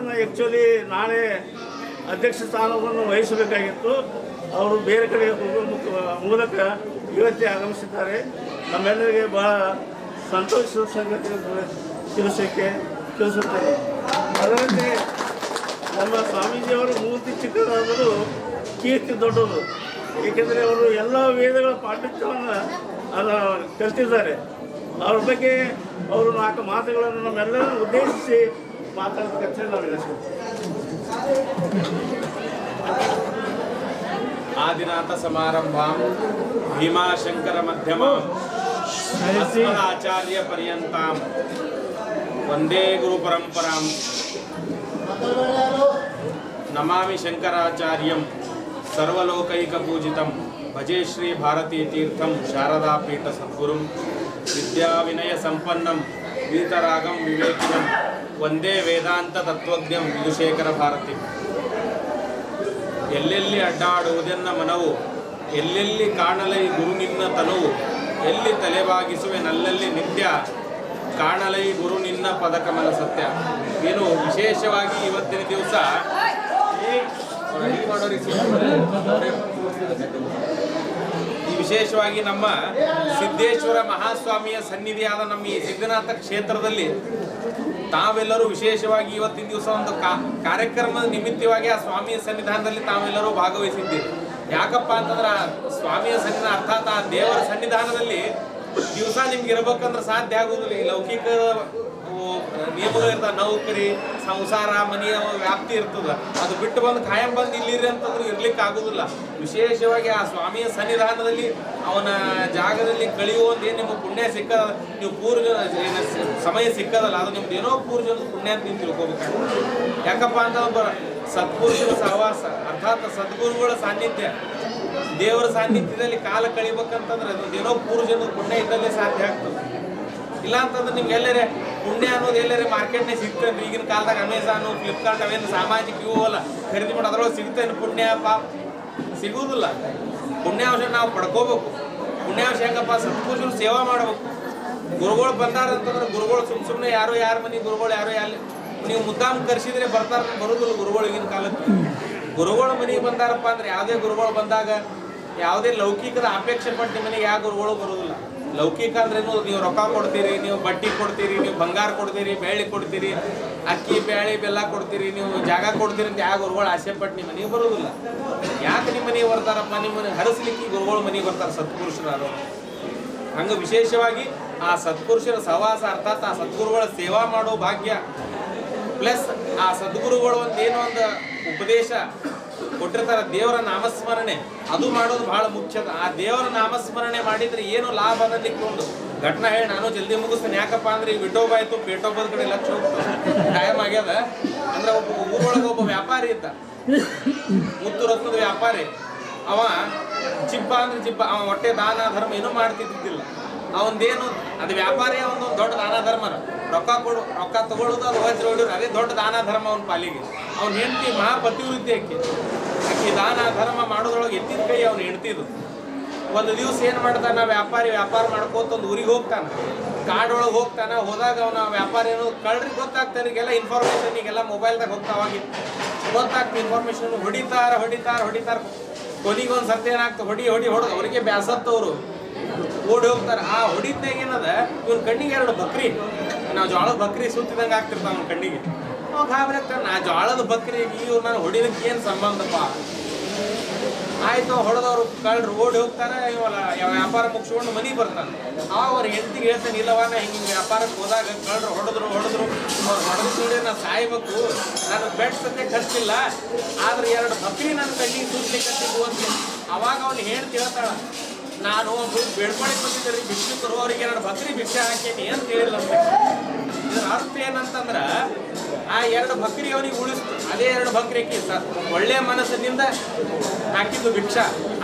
ಭಟ್ರನ್ನ actually ನಾಳೆ ಅಧ್ಯಕ್ಷ ಸ್ಥಾನವನ್ನು ವಹಿಸಬೇಕಾಗಿತ್ತು. ಅವರು ಬೇರೆ ಕಡೆ ಮೂಲಕ ಇವತ್ತೇ ಆಗಮಿಸಿದ್ದಾರೆ. ನಮ್ಮೆಲ್ಲರಿಗೆ ಬಹಳ ಸಂತೋಷದ ಸಂಗತಿ ತಿಳಿಸೋಕ್ಕೆ ತಿಳಿಸುತ್ತೇನೆ. ಅದರಂತೆ ನಮ್ಮ ಸ್ವಾಮೀಜಿಯವರು ಮೂರ್ತಿ ಚಿಕ್ಕದಾದರೂ ಕೀರ್ತಿ ದೊಡ್ಡದು ಏಕೆಂದರೆ ಅವರು ಎಲ್ಲ ವೇದಗಳ ಪಾಂಡಿತ್ಯವನ್ನು ಅದ ಕಲಿತಿದ್ದಾರೆ. ಅವ್ರ ಬಗ್ಗೆ ಅವರು ನಾಲ್ಕು ಮಾತುಗಳನ್ನು ನಮ್ಮೆಲ್ಲರನ್ನು ಉದ್ದೇಶಿಸಿ आदिनाथ समारंभा भीमाशंकर मध्यम आचार्य पर्यता वंदे गुरु परंपरा नमा शंकराचार्य सर्वोकूजित भजे श्री भारतीतीर्थ शारदापीठ सद्गु विद्या विनय संपन्नम वीतरागम विवेकनम ವಂದೇ ವೇದಾಂತ ತತ್ವಜ್ಞ ವಿಧುಶೇಖರ ಭಾರತಿ. ಎಲ್ಲೆಲ್ಲಿ ಅಡ್ಡಾಡುವುದೆನ್ನ ಮನವು, ಎಲ್ಲೆಲ್ಲಿ ಕಾಣಲೈ ಗುರು ನಿನ್ನ ತನುವು, ಎಲ್ಲಿ ತಲೆಬಾಗಿಸುವೆ ನಲ್ಲಲ್ಲಿ ನಿತ್ಯ, ಕಾಣಲೈ ಗುರು ನಿನ್ನ ಪದಕಮಲ ಸತ್ಯ. ಏನು ವಿಶೇಷವಾಗಿ ಇವತ್ತಿನ ದಿವಸ? ಈ ವಿಶೇಷವಾಗಿ ನಮ್ಮ ಸಿದ್ದೇಶ್ವರ ಮಹಾಸ್ವಾಮಿಯ ಸನ್ನಿಧಿಯಾದ ನಮ್ಮ ಈ ಸಿದ್ಧನಾಥ ಕ್ಷೇತ್ರದಲ್ಲಿ ತಾವೆಲ್ಲರೂ ವಿಶೇಷವಾಗಿ ಇವತ್ತಿನ ದಿವಸ ಒಂದು ಕಾರ್ಯಕ್ರಮದ ನಿಮಿತ್ತವಾಗಿ ಆ ಸ್ವಾಮಿಯ ಸನ್ನಿಧಾನದಲ್ಲಿ ತಾವೆಲ್ಲರೂ ಭಾಗವಹಿಸಿದ್ದೀರಿ. ಯಾಕಪ್ಪ ಅಂತಂದ್ರೆ ಸ್ವಾಮಿಯ ಸನ್ನಿಧಾನ, ಅರ್ಥಾತ್ ಆ ದೇವರ ಸನ್ನಿಧಾನದಲ್ಲಿ ದಿವಸ ನಿಮ್ಗೆ ಇರ್ಬೇಕಂದ್ರೆ ಸಾಧ್ಯ ಆಗುದಿಲ್ಲ. ಈ ಲೌಕಿಕ ಅವು ನಿಯಮಗಳು ಇರ್ತಾವ, ನೌಕರಿ, ಸಂಸಾರ ಮನೆಯ ವ್ಯಾಪ್ತಿ ಇರ್ತದ. ಅದು ಬಿಟ್ಟು ಬಂದು ಕಾಯಂ ಬಂದು ಇಲ್ಲಿರಿ ಅಂತಂದ್ರೆ ಇರ್ಲಿಕ್ಕೆ ಆಗುದಿಲ್ಲ. ವಿಶೇಷವಾಗಿ ಆ ಸ್ವಾಮಿಯ ಸನ್ನಿಧಾನದಲ್ಲಿ ಅವನ ಜಾಗದಲ್ಲಿ ಕಳೆಯುವಂತ ಏನು ನಿಮಗೆ ಪುಣ್ಯ ಸಿಕ್ಕದ, ನೀವು ಪೂರ್ವ ಸಮಯ ಸಿಕ್ಕದಲ್ಲ, ಅದು ನಿಮ್ದು ಏನೋ ಪೂರ್ವಜನದ ಪುಣ್ಯ ಅಂತ ನೀವು ತಿಳ್ಕೊಬೇಕು ಯಾಕಪ್ಪ ಅಂತ ಸದ್ಗುರುಗಳ ಸಹವಾಸ, ಅರ್ಥಾತ್ ಸದ್ಗುರುಗಳ ಸಾನ್ನಿಧ್ಯ. ದೇವರ ಸಾನ್ನಿಧ್ಯದಲ್ಲಿ ಕಾಲ ಕಳಿಬೇಕಂತಂದ್ರೆ ಅದು ಏನೋ ಪೂರ್ವಜನದ ಪುಣ್ಯ ಇದ್ದಲ್ಲೇ ಸಾಧ್ಯ ಆಗ್ತದೆ. ಇಲ್ಲ ಅಂತಂದ್ರೆ ನಿಮ್ಗೆ ಎಲ್ಲರೇ ಪುಣ್ಯ ಅನ್ನೋದು ಎಲ್ಲರೇ ಮಾರ್ಕೆಟ್ನೇ ಸಿಗ್ತೇನೆ ಈಗಿನ ಕಾಲದಾಗ ಅಮೆಝಾನು ಫ್ಲಿಪ್ಕಾರ್ಟ್ ಅವೇನು ಸಾಮಾಜಿಕ ಇವು ಅಲ್ಲ ಖರೀದಿ ಮಾಡಿ ಅದ್ರೊಳಗೆ ಸಿಗ್ತೇನೆ ಪುಣ್ಯ, ಪಾಪ. ಸಿಗುವುದಿಲ್ಲ ಪುಣ್ಯಾಂಶ ನಾವು ಪಡ್ಕೋಬೇಕು. ಪುಣ್ಯಾಂಶ ಹೆಂಗಪ್ಪ? ಸತ್ಪುರುಷರು ಸೇವಾ ಮಾಡಬೇಕು. ಗುರುಗಳು ಬಂದಾರ ಅಂತಂದ್ರೆ ಗುರುಗಳು ಸುಮ್ ಸುಮ್ಮನೆ ಯಾರೋ ಯಾರ ಮನೆ ಗುರುಗಳು ಯಾರೋ ಯಾರು ನೀವು ಮುದ್ದಾಮ್ ಕರ್ಸಿದ್ರೆ ಬರ್ತಾರ ಬರುದಿಲ್ಲ ಗುರುಗಳು ಈಗಿನ ಕಾಲಕ್ಕೆ. ಗುರುಗಳು ಮನೆಗೆ ಬಂದಾರಪ್ಪ ಅಂದ್ರೆ ಯಾವುದೇ ಗುರುಗಳು ಬಂದಾಗ ಯಾವುದೇ ಲೌಕಿಕದ ಅಪೇಕ್ಷೆ ಪಟ್ಟು ನಿಮ್ಮ ಮನೆಗೆ ಯಾವ ಗುರುಗಳು ಬರೋದಿಲ್ಲ? ಲೌಕಿಕ ಅಂದ್ರೇನು, ನೀವು ರೊಕ್ಕ ಕೊಡ್ತೀರಿ, ನೀವು ಬಟ್ಟಿ ಕೊಡ್ತೀರಿ, ನೀವು ಬಂಗಾರ ಕೊಡ್ತೀರಿ, ಬೆಳ್ಳಿ ಕೊಡ್ತೀರಿ, ಅಕ್ಕಿ ಬೇಳೆ ಬೆಲ್ಲ ಕೊಡ್ತೀರಿ, ನೀವು ಜಾಗ ಕೊಡ್ತೀರಿ ಅಂತ ಯಾವ ಗುರುಗಳು ಆಸೆ ಪಟ್ಟು ನಿಮ್ಮ ಮನೆಗೆ ಬರೋದಿಲ್ಲ? ಯಾಕೆ ನಿಮ್ಮ ಮನೆಗೆ ಬರ್ತಾರಪ್ಪ? ನಿಮ್ಮ ಹರಿಸ್ಲಿಕ್ಕೆ ಗುರುಗಳು ಮನೆಗೆ ಬರ್ತಾರೆ ಸತ್ಪುರುಷರು ಹಂಗೆ ವಿಶೇಷವಾಗಿ ಆ ಸತ್ಪುರುಷರ ಸಹವಾಸ ಅರ್ಥಾತ್ ಆ ಸದ್ಗುರುಗಳ ಸೇವಾ ಮಾಡೋ ಭಾಗ್ಯ, ಪ್ಲಸ್ ಆ ಸದ್ಗುರುಗಳು ಒಂದು ಏನೋ ಒಂದು ಉಪದೇಶ ಕೊಟ್ಟಿರ್ತಾರೆ, ದೇವರ ನಾಮಸ್ಮರಣೆ. ಅದು ಮಾಡೋದು ಬಹಳ ಮುಖ್ಯ. ಆ ದೇವರ ನಾಮಸ್ಮರಣೆ ಮಾಡಿದ್ರೆ ಏನು ಲಾಭ ಅನ್ನೋದಕ್ಕೆ ಒಂದು ಘಟನೆ ಹೇಳಿ ನಾನು ಜಲ್ದಿ ಮುಗಿಸ್ತೇನೆ. ಯಾಕಪ್ಪ ಅಂದ್ರೆ ಈ ವಿಟೋಬ ಆಯ್ತು ಪೇಟೋಬದ ಕಡೆ ಲಕ್ಷ ಟೈಮ್ ಆಗ್ಯದ. ಅಂದ್ರೆ ಒಬ್ಬ ಊರೊಳಗೆ ಒಬ್ಬ ವ್ಯಾಪಾರಿ ಇದ್ದ. ಮುತ್ತು ರತ್ನದ ವ್ಯಾಪಾರಿ. ಅವ ಜಿಬ್ಬ ಅಂದ್ರೆ ಜಿಬ್ಬ ಅವ ಹೊಟ್ಟೆ ದಾನ ಧರ್ಮ ಏನೂ ಮಾಡ್ತಿದ್ದಿಲ್ಲ ಅವಂದೇನು ಅದು ವ್ಯಾಪಾರಿ ಅವನೊಂದು ದೊಡ್ಡ ದಾನ ಧರ್ಮ ರೊಕ್ಕ ಕೊಡು, ರೊಕ್ಕ ತಗೊಳ್ಳೋದು ಅದು ಹೊಡಿಯೋದು ಅದೇ ದೊಡ್ಡ ದಾನ ಧರ್ಮ ಅವನ ಪಾಲಿಗೆ. ಅವ್ನ ಹೆಂಡತಿ ಮಹಾಪತಿವೃತ್ತಿ ಆಕಿ ಆಕಿ ದಾನ ಧರ್ಮ ಮಾಡೋದ್ರೊಳಗೆ ಎತ್ತಿದ ಕೈ ಅವ್ನು ಹೆಂಡ್ತಿದು. ಒಂದು ದಿವಸ ಏನು ಮಾಡ್ತಾನ ವ್ಯಾಪಾರಿ ವ್ಯಾಪಾರ ಮಾಡ್ಕೋತ ಒಂದು ಊರಿಗೆ ಹೋಗ್ತಾನ. ಕಾಡೊಳಗೆ ಹೋಗ್ತಾನ, ಹೋದಾಗ ಅವನ ವ್ಯಾಪಾರ ಏನು ಕಳ್ರಿ ಗೊತ್ತಾಗ್ತಾನೆ ಈಗೆಲ್ಲ ಇನ್ಫಾರ್ಮೇಶನ್ ಈಗೆಲ್ಲ ಮೊಬೈಲ್ದಾಗ ಹೋಗ್ತಾವಾಗಿತ್ತು ಗೊತ್ತಾಗ್ತದೆ ಇನ್ಫಾರ್ಮೇಶನ್ ಹೊಡಿತಾರ ಹೊಡಿತಾರ ಹೊಡಿತಾರ. ಕೊನೆಗೆ ಒಂದು ಸರ್ತಿ ಏನಾಗ್ತದೆ, ಹೊಡಿ ಹೊಡಿ, ಹೊಡೆದು ಅವರಿಗೆ ಬ್ಯಾಸತ್ತವ್ರು. ಓಡಿ ಹೋಗ್ತಾರೆ. ಆ ಹೊಡಿತಾಗ ಏನದ ಇವ್ರ ಕಣ್ಣಿಗೆ ಎರಡು ಬಕ್ರಿ. ನಾವು ಜೋಳದ ಬಕ್ರಿ ಸುತ್ತಿದಂಗೆ ಆಗ್ತಿರ್ತಾವ ಕಣ್ಣಿಗೆ. ಗಾಬರಿ ನಾ ಜೋಳದ ಬಕ್ರಿ ಇವ್ರು ನಾನು ಹೊಡಿಲಿಕ್ಕೆ ಏನು ಸಂಬಂಧಪ್ಪ? ಆಯ್ತು, ಹೊಡೆದವ್ರು ಕಳ್ರು ಓಡಿ ಹೋಗ್ತಾರೆ. ಇವಲ್ಲ ವ್ಯಾಪಾರ ಮುಗಿಸ್ಕೊಂಡು ಮನೆಗೆ ಬರ್ತಾನೆ. ಅವ ಅವ್ರ ಹೆಂಡತಿಗೆ ಹೇಳ್ತಾನೆ ಇಲ್ಲವ ನಾ ಹಿಂಗೆ ವ್ಯಾಪಾರಕ್ಕೆ ಹೋದಾಗ ಕಳ್ರು ಹೊಡೆದ್ರು ಹೊಡೆದ್ರು. ಅವ್ರು ಹೊಡೆದ ನಾ ಸಾಯ್ಬೇಕು. ನಾನು ಬೆಡ್ ಸದ್ಯ ಖರ್ಚಿಲ್ಲ ಆದ್ರೆ ಎರಡು ಬಕ್ರಿ ನನ್ನ ಕಣ್ಣಿಗೆ ಸುತ್ತಲಿಕ್ಕೆ ಅಂತ ಅವಾಗ ಅವ್ನು ಹೇಳ್ತಿ ಹೇಳ್ತಾಳ ನಾನು ಒಂದು ಬೇಡ್ಕೊಳಕ್ ಬಂದಿದ್ದೆ ರೀ ಭಿಕ್ಷುಕರು ಅವ್ರಿಗೆ ಎರಡು ಬಕ್ರಿ ಭಿಕ್ಷೆ ಹಾಕೇನಿ ಅಂತ ಹೇಳಿಲ್ಲ ಇದರ ಅರ್ಥ ಏನಂತಂದ್ರ, ಆ ಎರಡು ಬಕ್ರಿ ಅವನಿಗೆ ಉಳಿಸ್ತು. ಅದೇ ಎರಡು ಬಕ್ರಿ ಸ ಒಳ್ಳೆ ಮನಸ್ಸಿನಿಂದ ಹಾಕಿದ್ದು ಭಿಕ್ಷ.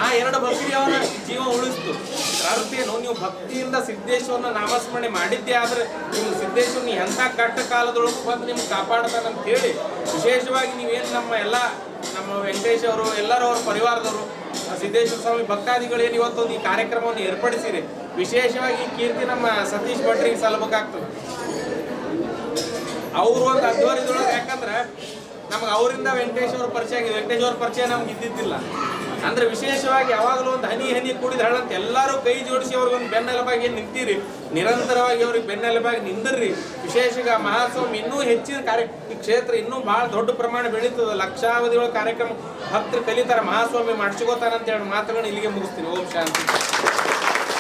ಆ ಎರಡು ಬಕ್ರಿ ಅವನ ಜೀವ ಉಳಿಸ್ತು. ಅರ್ಥ ಏನು? ನೀವು ಭಕ್ತಿಯಿಂದ ಸಿದ್ದೇಶ್ವರನ ನಾಮಸ್ಮರಣೆ ಮಾಡಿದ್ದೇ ಆದ್ರೆ ನಿಮ್ಮ ಸಿದ್ದೇಶ್ವರನ ಎಂಥ ಕಟ್ಟ ಕಾಲದೊಳಗೆ ಬಂದು ನಿಮ್ಗೆ ಕಾಪಾಡ್ತಾನಂತ ಹೇಳಿ, ವಿಶೇಷವಾಗಿ ನೀವೇನು ನಮ್ಮ ಎಲ್ಲ ನಮ್ಮ ವೆಂಕಟೇಶ್ ಅವರು, ಎಲ್ಲರೂ ಅವ್ರ ಪರಿವಾರದವರು ಸಿದ್ದೇಶ್ವರ ಸ್ವಾಮಿ ಭಕ್ತಾದಿಗಳು ಏನು ಇವತ್ತೊಂದು ಈ ಕಾರ್ಯಕ್ರಮವನ್ನು ಏರ್ಪಡಿಸಿರಿ? ವಿಶೇಷವಾಗಿ ಈ ಕೀರ್ತಿ ನಮ್ಮ ಸತೀಶ್ ಭಟ್ರಿಗೆ ಸಲ್ಲಬೇಕಾಗ್ತದೆ ಅವ್ರು ಒಂದು ಅಧ್ವರ್ಯದೊಳಗೆ ಯಾಕಂದ್ರೆ ನಮ್ಗೆ ಅವರಿಂದ ವೆಂಕಟೇಶ್ ಪರಿಚಯ ಆಗಿದೆ. ವೆಂಕಟೇಶ್ ಪರಿಚಯ ನಮ್ಗೆ ಇದ್ದಿದ್ದಿಲ್ಲ. ಅಂದ್ರೆ ವಿಶೇಷವಾಗಿ ಯಾವಾಗಲೂ ಒಂದು ಹನಿ ಹನಿ ಕೂಡಿದ ಹಳ್ಳಂತ ಎಲ್ಲರೂ ಕೈ ಜೋಡಿಸಿ ಅವ್ರಿಗೊಂದು ಬೆನ್ನೆಲುಬಾಗಿ ನಿಂತೀರಿ. ನಿರಂತರವಾಗಿ ಅವ್ರಿಗೆ ಬೆನ್ನೆಲುಬಾಗಿ ನಿಂದಿರ್ರಿ. ವಿಶೇಷಗ ಮಹಾಸ್ವಾಮಿ ಇನ್ನೂ ಹೆಚ್ಚಿನ ಕಾರ್ಯ ಕ್ಷೇತ್ರ ಇನ್ನೂ ಬಹಳ ದೊಡ್ಡ ಪ್ರಮಾಣ ಬೆಳೀತದ. ಲಕ್ಷಾವಧಿ ಒಳಗೆ ಕಾರ್ಯಕ್ರಮ ಭಕ್ತರು ಕಲಿತಾರೆ, ಮಹಾಸ್ವಾಮಿ ಮಾಡಿಸ್ಕೋತಾರ ಅಂತ ಹೇಳಿ ಮಾತುಗಳನ್ನ ಇಲ್ಲಿಗೆ ಮುಗಿಸ್ತೀನಿ. ಓಂ ಶಾಂತಿ.